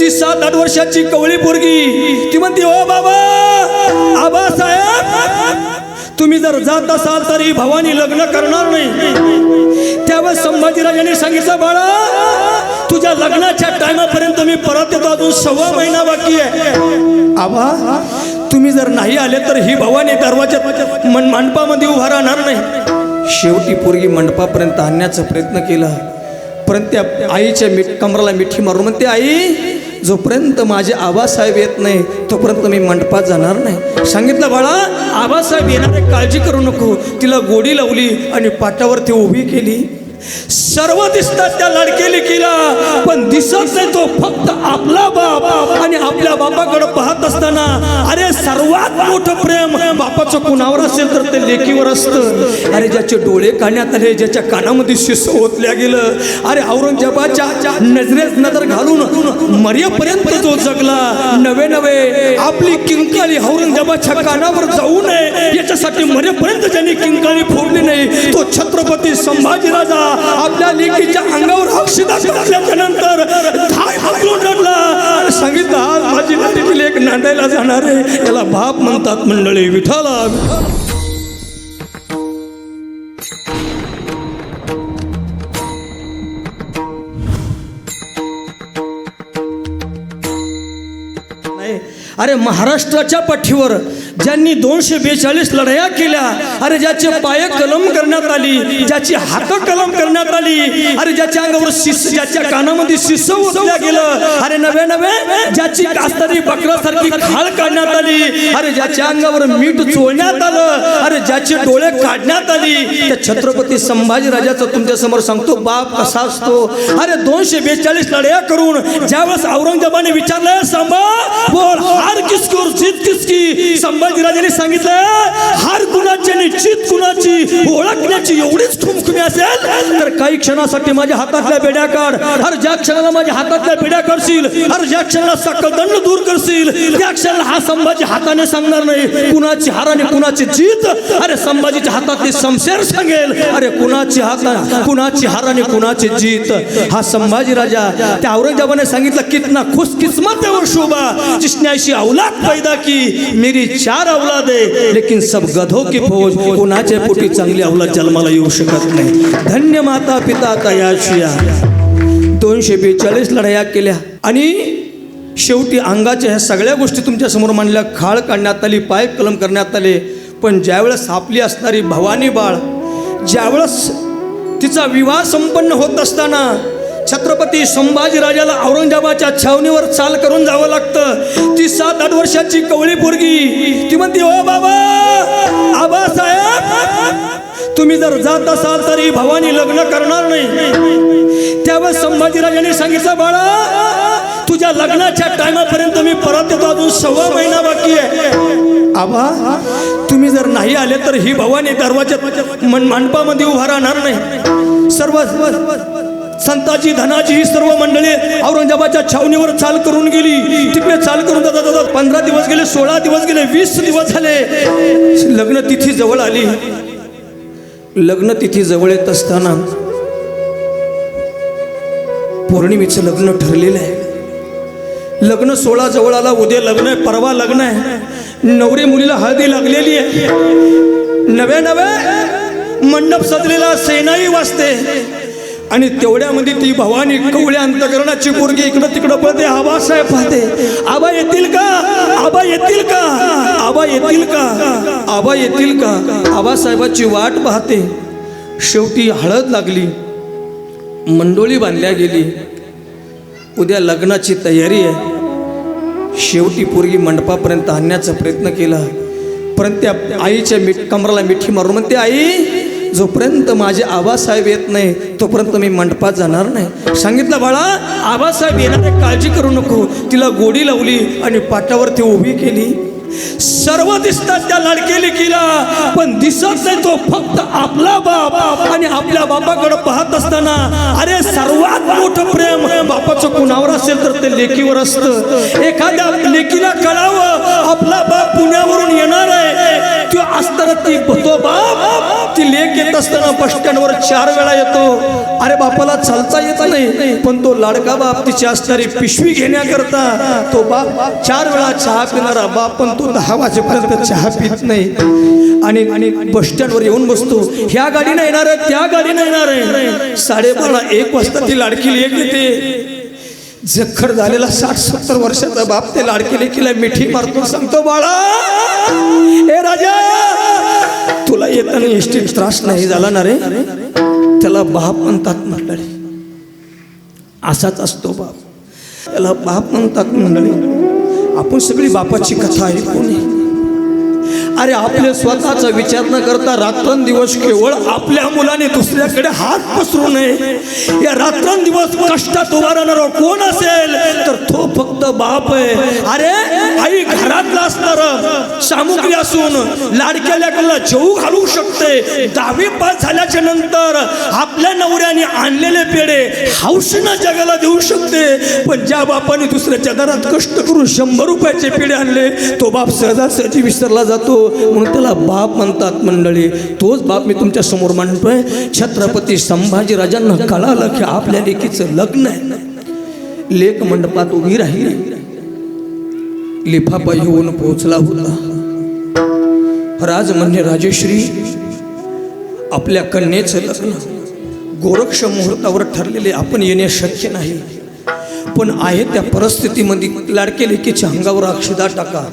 ती सात आठ वर्षाची कवळी पोरगी. ती म्हणते ओ बाबा आबासाहेब तुम्ही जर जात असाल तर ही भवानी लग्न करणार नाही. त्यावेळेस संभाजीराजांनी सांगितलं बाळा तुझ्या लग्नाच्या टायमापर्यंत मी परत येतो अजून सव्वा महिना बाकी आहे. आबा तुम्ही जर नाही आले तर ही भवानी दरवाजात मन मंडपामध्ये उभा राहणार नाही. शेवटी पोरगी मंडपापर्यंत आणण्याचा प्रयत्न केला. परंतु त्या आईच्या मिठ कमराला मिठी मारून म्हणते आई जोपर्यंत माझे आबासाहेब येत नाही तोपर्यंत मी मंडपात जाणार नाही. सांगितलं बाळा आबासाहेब येणारे काळजी करू नको. तिला गोडी लावली आणि पाटावरती उभी केली. सर्व दिसतात त्या लाडकेली केला पण दिसत नाही तो फक्त आपला बाप. आणि आपल्या बापाकडे पाहत असताना अरे सर्वात मोठं प्रेम बापाचं कुणावर असेल तर ते लेकीवर असतं. अरे ज्याचे डोळे काढण्यात आले ज्याच्या कानामध्ये शिस ओतल्या गेलं अरे औरंगजेबाच्या नजरेत नजर घालून मर्यापर्यंत जो जगला. नवे नवे आपली किंकाळी औरंगजेबाच्या कानावर जाऊ नये याच्यासाठी मर्यापर्यंत ज्यांनी किंकाळी फोडली नाही तो छत्रपती संभाजी राजा आपल्या लेकीच्या अंगावर अक्षिदा टाकल्याच्या नंतर धाय हाकलून रडला. आणि सांगितलं आज माझी लाडकी लेक नांदायला जाणार आहे. याला बाप म्हणतात मंडळी विठाला अरे महाराष्ट्राच्या पाठीवर ज्यांनी दोनशे बेचाळीस लढाया केल्या अरे ज्याचे पाय कलम करण्यात आली ज्याची हात कलम करण्यात आली अरे ज्याच्या अंगावर शिस ज्याच्या कानामध्ये शिस ओतल्या गेलं अरे नवे नवे ज्याची कास्तरी बकरासारखी खाळ काढण्यात आली अरे ज्याच्या अंगावर मीठ चोळण्यात आलं अरे ज्याची डोळे काढण्यात आली त्या छत्रपती संभाजी राजाचं तुमच्यासमोर सांगतो बाप कसा असतो? अरे दोनशे बेचाळीस लढाया करून ज्यावेळेस औरंगजेबाने विचारलं सांभा बोल हार किसकी और जीत किसकी? संभाजीराजांनी सांगितलं हार कुणाची आणि जीत कुणाची? ओळखण्याची एवढीच ठुमखुमी असेल तर काही क्षणासाठी माझ्या हातातल्या बेड्या काढ. हर ज्या क्षणाला माझ्या हातातल्या बेड्या करशील हर ज्या क्षणाला सकल दंड दूर करशील त्या क्षणाला हा संभाजी हाताने सांगणार नाही. कुणाची हार आणि कुणाची जीत? अरे संभाजीच्या हातातली शमशेर सांगेल. अरे कुणाची हात कुणाची हार आणि कुणाची जीत? हा संभाजी राजा त्या औरंगजेबाने सांगितलं कितना खुश किस्मत है वो शोभा. जिसने औलाद पैदा की मेरी चार औलाद है लेकिन सब गधों की फौज कोणाच्या पोटी चांगली औलाद जन्माला येऊ शकत नाही। धन्य माता पिता तयाशिया। दोनशे बेचाळीस लढाया केल्या। आणि शेवटी अंगाच्या ह्या सगळ्या गोष्टी तुमच्यासमोर मांडल्या. खाळ काढण्यात आली पाय कलम करण्यात आले. पण ज्यावेळेस आपली असणारी भवानी बाळ ज्यावेळेस तिचा विवाह संपन्न होत असताना छत्रपती संभाजी राजाला औरंगजेबाच्या छावणीवर चाल करून जावं लागतं. ती सात आठ वर्षाची कवळी पोरगी. ती म्हणते ओ बाबा आबासाहेब तुम्ही जर जात असाल तरी भवानी लग्न करणार नाही. त्यावेळेस संभाजीराजाने सांगितलं बाळा तुझ्या लग्नाच्या टायमापर्यंत मी परत येतो. अजून सव्वा महिना बाकी आहे. आबा तुम्ही जर नाही आले तर ही भवानी दरवाज्यात मन मंडपामध्ये उभा राहणार नाही. सर्व संताजी धनाजी ही सर्व मंडळी औरंगजेबाच्या छावणीवर चाल करून गेली. तिकडे चाल करून जाता जाता पंधरा दिवस गेले सोळा दिवस गेले वीस दिवस झाले. लग्न तिथी जवळ आली. लग्न तिथी जवळ येत असताना पौर्णिमेचं लग्न ठरलेलं आहे. लग्न सोळा जवळ आला उद्या लग्न आहे परवा लग्न आहे. नवरी मुलीला हळदी लागलेली आहे. नव्या नव्या मंडप सजलेला सेनाई वाजते. आणि तेवढ्यामध्ये ती भवानी कवळ्या अंतकरणाची पोरगी इकडं तिकडं पळते. आबासाहेब पाहते. आबा येतील का? आबा येतील का? आबा येतील का? आबा येतील का? आबासाहेबाची वाट पाहते. शेवटी हळद लागली. मंडोळी बांधल्या गेली. उद्या लग्नाची तयारी आहे. शेवटी पोरगी मंडपापर्यंत आणण्याचा प्रयत्न केला. परंतु त्या आईच्या मिठ कमराला मिठी मारून म्हणते आई जोपर्यंत माझे आबासाहेब येत नाही तोपर्यंत मी मंडपात जाणार नाही. सांगितलं बाळा आबासाहेब येणार काळजी करू नको. तिला गोडी लावली आणि पाटावरती उभी केली. सर्व दिसतात त्या लाडके लेकीला पण दिसत नाही तो फक्त आपला बाप. आणि आपल्या बापाकडे पाहत असताना अरे सर्वात मोठं प्रेम बापाचं कुणावर असेल तर ते लेकीवर असतं. एखाद्या लेकीला कळावं आपला बाप पुण्यावरून येणार आहे. तो असताना ती तो बाप ती लेक येत असताना बस स्टँडवर चार वेळा येतो. अरे बापाला चालता येत नाही पण तो लाडका बाप तिची असणारी पिशवी घेण्याकरता तो बाप चार वेळा चहा पिणारा बाप पण तो दहा वाजेपर्यंत चहा पित नाही. आणि आणि बस स्टँडवर येऊन बसतो. ह्या गाडीनं येणार आहे त्या गाडीनं येणार आहे. साडेबारा एक वाजता ती लाडकी लेख येते. जखर झालेला साठ सत्तर वर्षाचा बाप ते लाडकी लेकीला मिठी मारतो. सांगतो बाळा ए राजा तुला येताना एसटी त्रास नाही झाला ना रे? त्याला बाप म्हणतात मंडळी असाच असतो बाप. त्याला बाप म्हणतात मंडळी आपण सगळी बापाची कथा ऐकू नये. अरे आपले स्वतःचा विचार न करता रात्रंदिवस केवळ आपल्या मुलाने दुसऱ्याकडे हात पसरू नये. या रात्रंदिवस कष्टात उभा राहणारा कोण असेल? तर तो फक्त बाप आहे. अरे आई घरातला असणार. सामुग्री असून लाडक्या लेकराला जेऊ घालू शकते. दहावी पास झाल्याच्यानंतर आपल्या नवऱ्याने आणलेले पेढे हौशीनं जगाला देऊ शकते. पण ज्या बापाने दुसऱ्याच्या घरात कष्ट करून शंभर रुपयाचे पेढे आणले तो बाप सहजासहजी विसरला जातो. म्हणून त्याला बाप म्हणतात मंडळी तोच बाप मी तुमच्यासमोर मांडतोय. छत्रपती संभाजीराजांना कळालं की आपल्या लेकीचं लग्न आहे. लेख मंडपात उभी राहिली. लिफाफा येऊन पोहोचला होता. राज म्हणजे राजेश्री आपल्या कन्येचं लग्न गोरक्ष मुहूर्तावर ठरलेले आपण येणे शक्य नाही. पण आहे त्या परिस्थितीमध्ये लाडके लेकीच्या अंगावर अक्षदा टाका.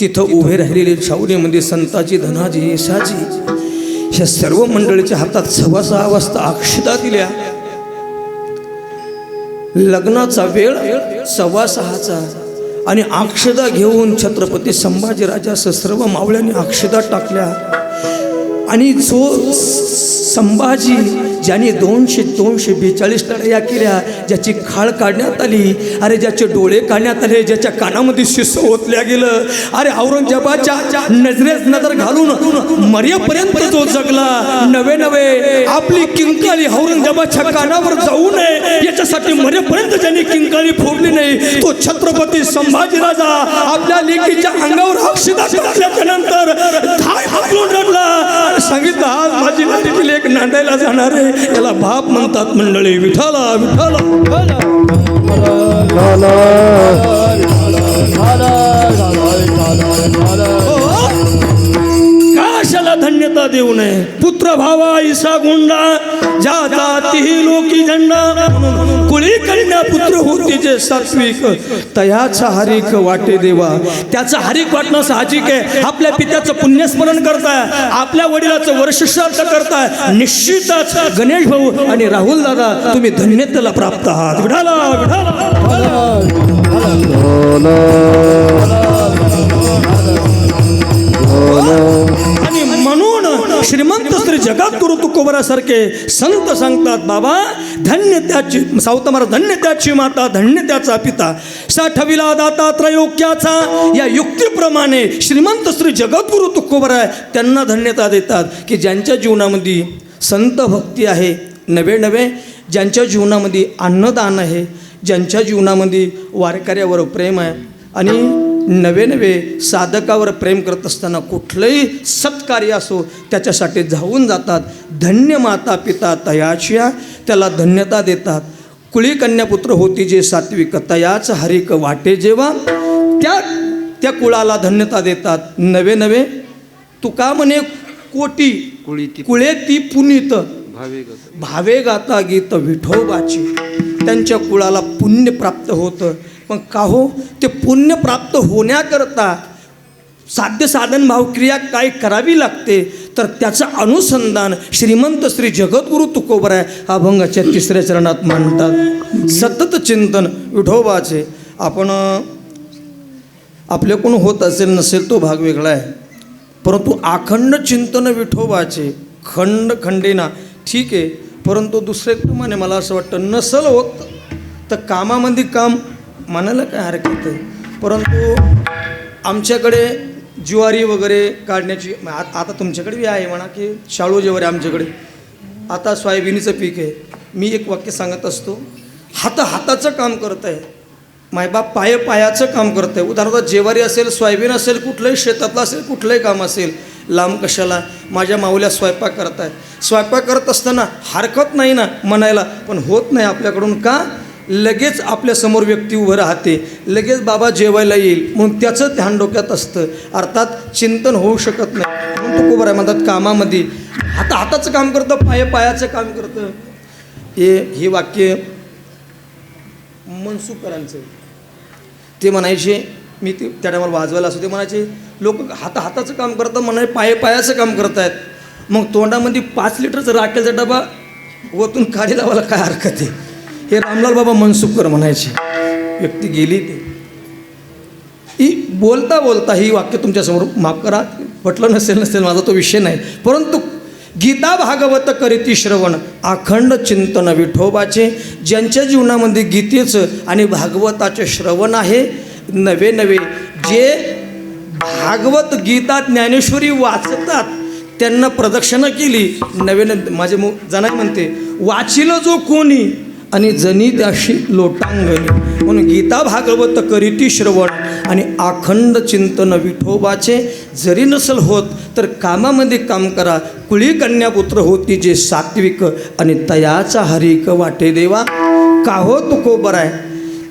तिथं उभे राहिलेले छावणीमध्ये संताजी धनाजी येसाजी ह्या सर्व मंडळीच्या हातात सव्वा सहा वाजता अक्षदा दिल्या. लग्नाचा वेळ सव्वा सहाचा आणि अक्षदा घेऊन छत्रपती संभाजीराजासह सर्व मावळ्यांनी अक्षदा टाकल्या. आणि जो संभाजी ज्याने दोनशे दोनशे बेचाळीस लढाया केल्या ज्याची खाळ काढण्यात आली अरे ज्याचे डोळे काढण्यात आले ज्याच्या कानामध्ये शिष्य ओतल्या गेलं अरे औरंगजेबाच्या नजरेत नजर घालून मर्यापर्यंत जो जगला नवे नवे आपली किंकाळी औरंगजेबाच्या कानावर जाऊ नये याच्यासाठी मरेपर्यंत ज्यांनी किंकाळी फोडली नाही तो छत्रपती संभाजी राजा आपल्या लेकीच्या अंगावर अक्षदा असल्याच्या नंतर धाय हाकलून रडला सांगितलं आज माझी लाडकी एक नांदायला जाणार आहे. याला बाप म्हणतात मंडळी विठाला विठाला हो, हो. काशाला धन्यता देऊ नये. भावा ईसा गुंडा जाता तिही लोकी झंडा. कुळी कन्या पुत्र होती जे सात्विक तयाचा हरिक वाटे देवा. त्याचं हरिक वाटणं साहजिक आहे. आपल्या पित्याचं पुण्यस्मरण करताय. आपल्या वडिलाचं वर्षश्राद्ध करताय. निश्चितच गणेश भाऊ आणि राहुल दादा तुम्ही धन्यतेला प्राप्त आहात. विढाला विढाला हो जगातगुरु संत सांगतात बाबा धन्य त्याची सावत महाराज धन्य त्याची माता धन्य त्याचा पिता. साठविला दाता त्रयोक्याचा. या युक्तीप्रमाणे श्रीमंत श्री जगद्गुरु तुकोबराय त्यांना धन्यता देतात की ज्यांच्या जीवनामध्ये संत भक्ती आहे नवे नवे ज्यांच्या जीवनामध्ये अन्नदान आहे ज्यांच्या जीवनामध्ये वारकऱ्यावर प्रेम आहे. आणि नवे नवे साधकावर प्रेम करत असताना कुठलंही सत्कार्य असो त्याच्यासाठी धावून जातात. धन्य माता पिता तयाच्या त्याला धन्यता देतात. कुळी कन्यापुत्र होती जे सात्विक तयाच हरिक वाटे जेव्हा त्या त्या कुळाला धन्यता देतात. नवे नवे तुका म्हणे कोटी कुळे ती पुनीत भावे गाता गीत विठोबाची. त्यांच्या कुळाला पुण्य प्राप्त होतं. पण का हो? ते पुण्य प्राप्त होण्याकरता साध्य साधन भावक्रिया काय करावी लागते? तर त्याचं अनुसंधान श्रीमंत श्री जगद्गुरु तुकोबराय अभंगाच्या तिसऱ्या चरणात मांडतात. सतत चिंतन विठोबाचे. आपण आपल्याकडून होत असेल नसेल तो भाग वेगळा आहे. परंतु अखंड चिंतन विठोबाचे खंड खंडेना ठीक आहे. परंतु दुसऱ्याप्रमाणे मला असं वाटतं नसल होत तर कामामध्ये काम म्हणायला काय हरकत आहे? परंतु आमच्याकडे ज्वारी वगैरे काढण्याची आ- आता तुमच्याकडे बी आहे म्हणा की शाळू ज्वारी आमच्याकडे. आता सोयाबिनीचं पीक आहे. मी एक वाक्य सांगत असतो. हात हाताचं काम करत आहे. मायबाप पाय पायाचं काम करत आहे. उदाहरणार्थ जेवारी असेल सोयाबीन असेल कुठलंही शेतातलं असेल कुठलंही काम असेल लांब कशाला? माझ्या माऊल्या स्वयंपाक करत आहेत. स्वयंपाक करत असताना हरकत नाही ना म्हणायला पण होत नाही आपल्याकडून का? लगेच आपल्यासमोर व्यक्ती उभं राहते. लगेच बाबा जेवायला येईल म्हणून त्याचं ध्यान डोक्यात असतं. अर्थात चिंतन होऊ शकत नाही. म्हणून तो खूप आहे म्हणतात कामामध्ये हाता हाताचं काम करतं पाय पायाचं काम करतं. हे हे वाक्य मनसुकरांचं ते म्हणायचे मी ते त्या टायमाला वाजवायला असतो ते म्हणायचे लोक हाता हाताचं काम करतात म्हणाले पाय पायाचं काम करत आहेत मग तोंडामध्ये पाच लिटरचा राखेचा डबा वतून काढी लावायला काय हरकत आहे? हे रामलाल बाबा मनसुखकर म्हणायचे. व्यक्ती गेली ते. ही बोलता बोलता ही वाक्य तुमच्यासमोर माफ करा. पटलं नसेल नसेल माझा तो विषय नाही. परंतु गीता भागवत करीती श्रवण अखंड चिंतन विठोबाचे ज्यांच्या जीवनामध्ये गीतेचं आणि भागवताचे श्रवण आहे नवे नवे जे भागवत गीता ज्ञानेश्वरी वाचतात त्यांना प्रदक्षिणा केली. नवे नवे माझे मु जनाई म्हणते वाचिलं जो कोणी आणि जनी त्याशी लोटांगणी. म्हणून गीता भागवत करीती श्रवण आणि अखंड चिंतन विठोबाचे जरी नसल होत तर कामामध्ये काम करा. कुळी कन्यापुत्र होती जे सात्विक आणि तयाचा हरिक वाटे देवा. का हो तुको बराय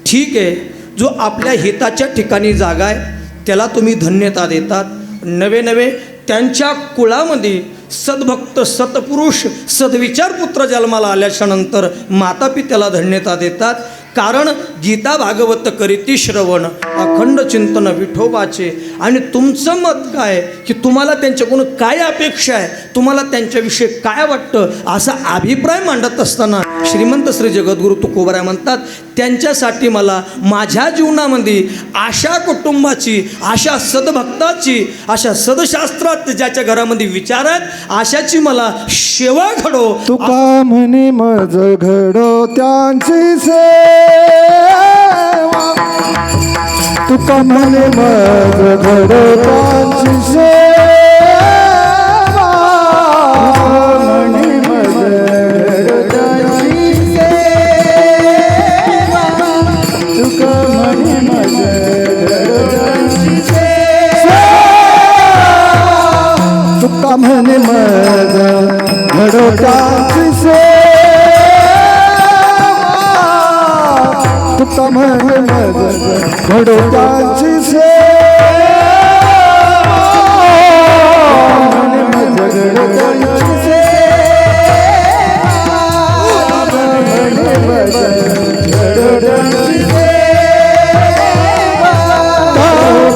ठीक आहे जो आपल्या हिताच्या ठिकाणी जागा आहे त्याला तुम्ही धन्यता देतात. नवे नवे त्यांच्या कुळामध्ये सद्भक्त सत्पुरुष सद्विचार पुत्र जन्माला आल्याच्यानंतर माता पित्याला धन्यता देतात. कारण गीता भागवत करीती श्रवण अखंड चिंतन विठोबाचे. आणि तुमचं मत काय? की तुम्हाला त्यांच्याकडून काय अपेक्षा आहे? तुम्हाला त्यांच्याविषयी काय वाटतं? असा अभिप्राय मांडत असताना श्रीमंत श्री जगद्गुरु तुकोबराय म्हणतात त्यांच्यासाठी मला माझ्या जीवनामध्ये अशा कुटुंबाची अशा सद्भक्ताची अशा सदशास्त्रात ज्याच्या घरामध्ये विचार आहेत अशाची मला सेवा घडो. तुका म्हणे मज घडो त्यांची सेवा. तुका म्हणे मज घडो त्यांची सेवा. म्हणे मज घडो सेवा. तुका म्हणे मज घडो सेवा तुका म्हणे मज सेवा. सेवा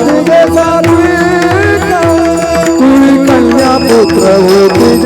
तुझे सात्विक कन्या पुत्र होती.